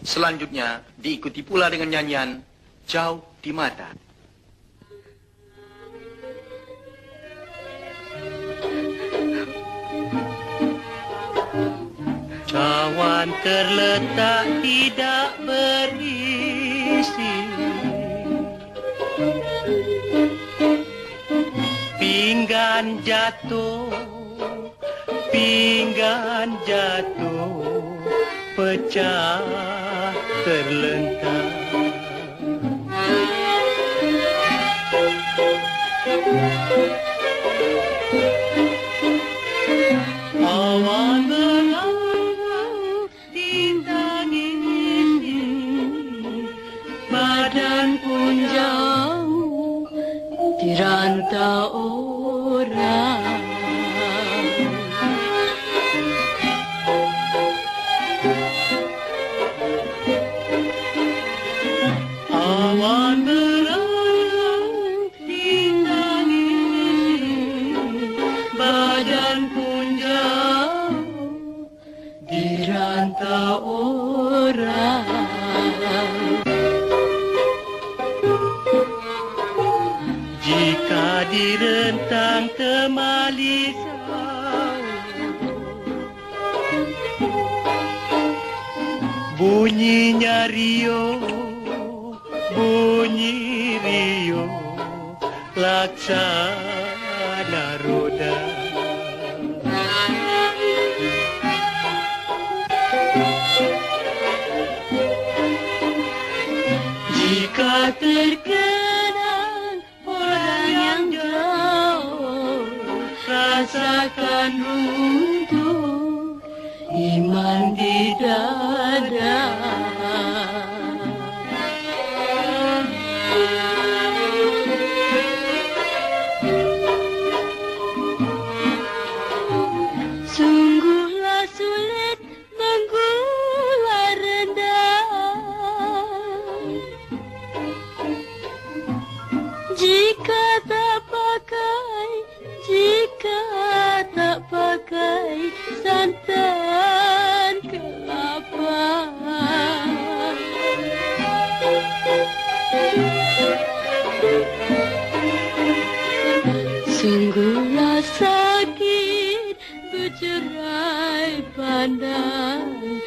Selanjutnya diikuti pula dengan nyanyian Jauh di Mata. Cawan terletak tidak berisi Pinggan jatuh Pinggan jatuh Pecah ini Badan pun jauh dirantau orang Berlalu bintang ini Badan Bunyinya Rio Bunyi Rio Laksana roda. Jika terkenang orang yang jauh Rasakan runtuh iman di dada tak pakai, jika tak pakai santan kelapa. Sungguhlah sakit bercerai pandang